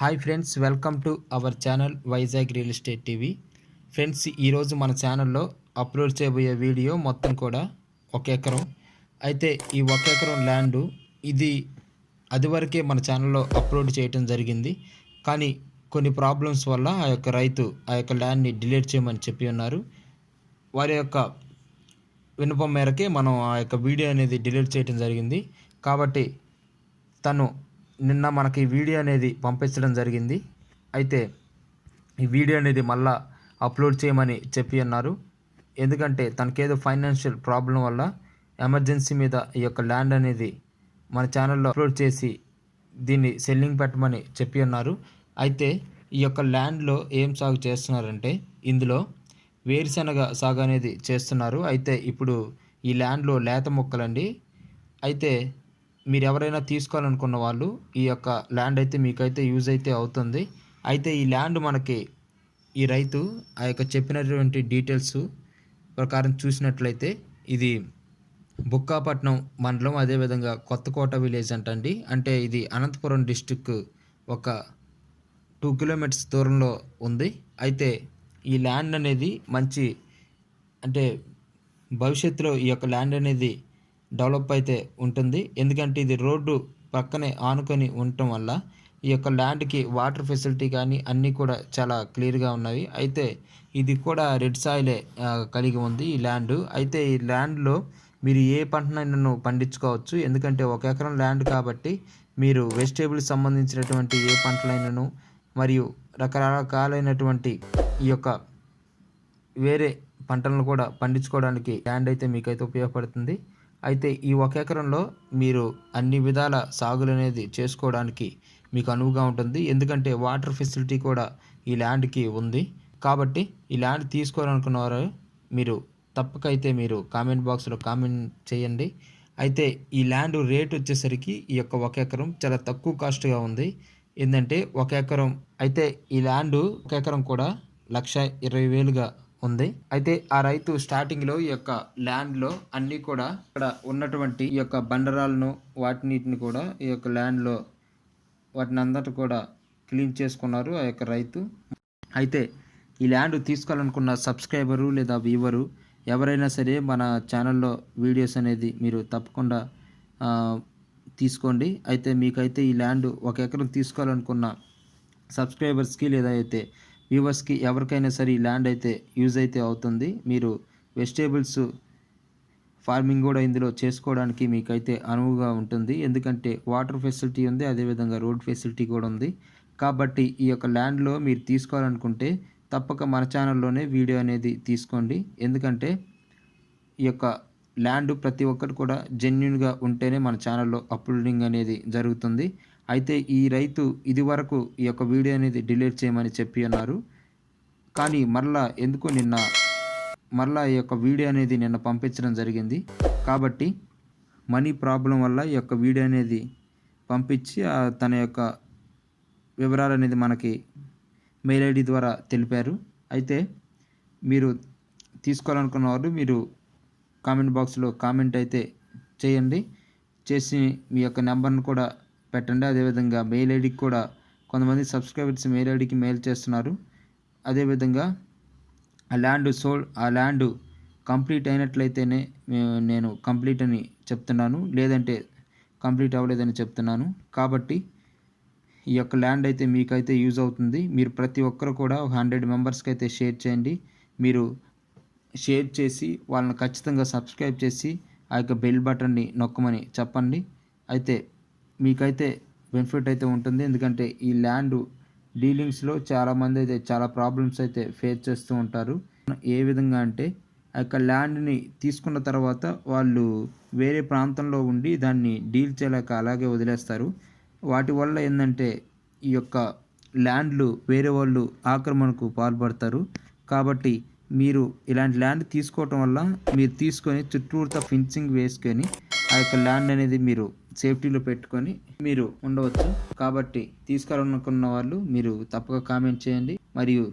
Hi friends welcome to our channel Vizag real estate TV friends ఈరోజు మన ఛానల్లో upload చేయబోయే వీడియో మొత్తం కూడా ఒక ఎకరం. అయితే ఈ ఒక ఎకరం ల్యాండ్ ఇది అదివరకే మన ఛానల్లో అప్లోడ్ చేయటం జరిగింది. కానీ కొన్ని ప్రాబ్లమ్స్ వల్ల ఆ యొక్క రైతు ఆ యొక్క ల్యాండ్ని డిలీట్ చేయమని చెప్పి ఉన్నారు. వారి యొక్క వినపం మేరకే మనం ఆ యొక్క వీడియో అనేది డిలీట్ చేయడం జరిగింది. కాబట్టి తను నిన్న మనకి వీడియో అనేది పంపించడం జరిగింది. అయితే ఈ వీడియో అనేది మళ్ళా అప్లోడ్ చేయమని చెప్పి అన్నారు. ఎందుకంటే తనకేదో ఫైనాన్షియల్ ప్రాబ్లం వల్ల ఎమర్జెన్సీ మీద ఈ యొక్క ల్యాండ్ అనేది మన ఛానల్లో అప్లోడ్ చేసి దీన్ని సెల్లింగ్ పెట్టమని చెప్పి ఉన్నారు అయితే ఈ యొక్క ల్యాండ్లో ఏం సాగు చేస్తున్నారంటే ఇందులో వేరుశనగ సాగు అనేది చేస్తున్నారు. అయితే ఇప్పుడు ఈ ల్యాండ్లో లేత మొక్కలండి. అయితే మీరు ఎవరైనా తీసుకోవాలనుకున్న వాళ్ళు ఈ యొక్క ల్యాండ్ అయితే మీకైతే యూజ్ అయితే అవుతుంది. అయితే ఈ ల్యాండ్ మనకి ఈ రైతు ఆ యొక్క చెప్పినటువంటి డీటెయిల్స్ ప్రకారం చూసినట్లయితే ఇది బుక్కాపట్నం మండలం అదేవిధంగా కొత్తకోట విలేజ్ అంటండి. అంటే ఇది అనంతపురం డిస్టిక్ ఒక టూ కిలోమీటర్స్ దూరంలో ఉంది. అయితే ఈ ల్యాండ్ అనేది మంచి అంటే భవిష్యత్తులో ఈ యొక్క ల్యాండ్ అనేది డెవలప్ అయితే ఉంటుంది. ఎందుకంటే ఇది రోడ్డు పక్కనే ఆనుకొని ఉండటం వల్ల ఈ యొక్క ల్యాండ్కి వాటర్ ఫెసిలిటీ కానీ అన్నీ కూడా చాలా క్లియర్గా ఉన్నవి. అయితే ఇది కూడా రెడ్ సాయిలే కలిగి ఉంది ఈ ల్యాండ్. అయితే ఈ ల్యాండ్లో మీరు ఏ పంటనైనా పండించుకోవచ్చు. ఎందుకంటే ఒక ఎకరం ల్యాండ్ కాబట్టి మీరు వెజిటేబుల్స్ సంబంధించినటువంటి ఏ పంటలైనను మరియు రకరకాలైనటువంటి ఈ యొక్క వేరే పంటలను కూడా పండించుకోవడానికి ల్యాండ్ అయితే మీకైతే ఉపయోగపడుతుంది. అయితే ఈ ఒక ఎకరంలో మీరు అన్ని విధాల సాగులు అనేది చేసుకోవడానికి మీకు అనువుగా ఉంటుంది. ఎందుకంటే వాటర్ ఫెసిలిటీ కూడా ఈ ల్యాండ్కి ఉంది. కాబట్టి ఈ ల్యాండ్ తీసుకోవాలనుకున్నవారు మీరు తప్పకైతే మీరు కామెంట్ బాక్స్లో కామెంట్ చేయండి. అయితే ఈ ల్యాండ్ రేట్ వచ్చేసరికి ఈ యొక్క ఒక ఎకరం చాలా తక్కువ కాస్ట్గా ఉంది. ఏంటంటే ఒక ఎకరం అయితే ఈ ల్యాండ్ ఒక ఎకరం కూడా లక్ష ఇరవై వేలుగా ఉంది. అయితే ఆ రైతు స్టార్టింగ్లో ఈ యొక్క ల్యాండ్లో అన్నీ కూడా ఇక్కడ ఉన్నటువంటి ఈ యొక్క బండరాలను వాటినిటిని కూడా ఈ యొక్క ల్యాండ్లో వాటిని అందరూ కూడా క్లీన్ చేసుకున్నారు ఆ యొక్క రైతు. అయితే ఈ ల్యాండ్ తీసుకోవాలనుకున్న సబ్స్క్రైబరు లేదా వ్యూవరు ఎవరైనా సరే మన ఛానల్లో వీడియోస్ అనేది మీరు తప్పకుండా తీసుకోండి. అయితే మీకైతే ఈ ల్యాండ్ ఒక ఎకరం తీసుకోవాలనుకున్న సబ్స్క్రైబర్స్కి లేదా అయితే వ్యూవర్స్కి ఎవరికైనా సరే ఈ ల్యాండ్ అయితే యూజ్ అయితే అవుతుంది. మీరు వెజిటేబుల్స్ ఫార్మింగ్ కూడా ఇందులో చేసుకోవడానికి మీకైతే అనువుగా ఉంటుంది. ఎందుకంటే వాటర్ ఫెసిలిటీ ఉంది అదేవిధంగా రోడ్ ఫెసిలిటీ కూడా ఉంది. కాబట్టి ఈ యొక్క ల్యాండ్లో మీరు తీసుకోవాలనుకుంటే తప్పక మన ఛానల్లోనే వీడియో అనేది తీసుకోండి. ఎందుకంటే ఈ యొక్క ల్యాండ్ ప్రతి ఒక్కరు కూడా జెన్యున్గా ఉంటేనే మన ఛానల్లో అప్లోడింగ్ అనేది జరుగుతుంది. అయితే ఈ రైతు ఇది వరకు ఈ యొక్క వీడియో అనేది డిలీట్ చేయమని చెప్పి అన్నారు. కానీ మరలా ఎందుకు నిన్న మరలా ఈ యొక్క వీడియో అనేది నిన్న పంపించడం జరిగింది. కాబట్టి మనీ ప్రాబ్లం వల్ల ఈ యొక్క వీడియో అనేది పంపించి తన యొక్క వివరాలు అనేది మనకి మెయిల్ ఐడి ద్వారా తెలిపారు. అయితే మీరు తీసుకోవాలనుకున్న వాళ్ళు మీరు కామెంట్ బాక్స్లో కామెంట్ అయితే చేయండి. చేసి మీ యొక్క నెంబర్ను కూడా పెట్టండి. అదేవిధంగా మెయిల్ ఐడికి కూడా కొంతమంది సబ్స్క్రైబర్స్ మెయిల్ ఐడికి మెయిల్ చేస్తున్నారు. అదేవిధంగా ఆ ల్యాండ్ సోల్ ఆ ల్యాండ్ కంప్లీట్ అయినట్లయితేనే నేను కంప్లీట్ అని చెప్తున్నాను. లేదంటే కంప్లీట్ అవ్వలేదని చెప్తున్నాను. కాబట్టి ఈ యొక్క ల్యాండ్ అయితే మీకైతే యూజ్ అవుతుంది. మీరు ప్రతి ఒక్కరు కూడా ఒక హండ్రెడ్ మెంబర్స్కి అయితే షేర్ చేయండి. మీరు షేర్ చేసి వాళ్ళని ఖచ్చితంగా సబ్స్క్రైబ్ చేసి ఆ యొక్క బెల్ బటన్ని నొక్కమని చెప్పండి. అయితే మీకైతే బెనిఫిట్ అయితే ఉంటుంది. ఎందుకంటే ఈ ల్యాండ్ డీలింగ్స్లో చాలామంది అయితే చాలా ప్రాబ్లమ్స్ అయితే ఫేస్ చేస్తూ ఉంటారు. ఏ విధంగా అంటే ఆ యొక్క ల్యాండ్ని తీసుకున్న తర్వాత వాళ్ళు వేరే ప్రాంతంలో ఉండి దాన్ని డీల్ చేయలేక అలాగే వదిలేస్తారు. వాటి వల్ల ఏంటంటే ఈ యొక్క ల్యాండ్లు వేరే వాళ్ళు ఆక్రమణకు పాల్పడతారు. కాబట్టి మీరు ఇలాంటి ల్యాండ్ తీసుకోవటం వల్ల మీరు తీసుకొని చుట్టూరుతో ఫిన్సింగ్ వేసుకొని ఆ యొక్క ల్యాండ్ అనేది మీరు సేఫ్టీలో పెట్టుకొని మీరు ఉండవచ్చు. కాబట్టి తీసుకోవాలనుకున్న వాళ్ళు మీరు తప్పక కామెంట్ చేయండి. మరియు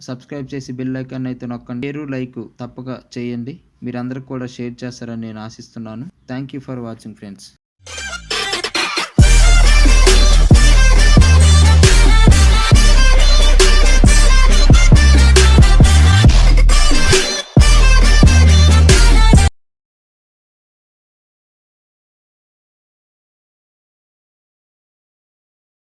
సబ్స్క్రైబ్ చేసి బెల్ ఐకాన్ అయితే నొక్కండి. షేరు లైక్ తప్పక చేయండి. మీరందరూ కూడా షేర్ చేస్తారని నేను ఆశిస్తున్నాను. Thank you for watching friends.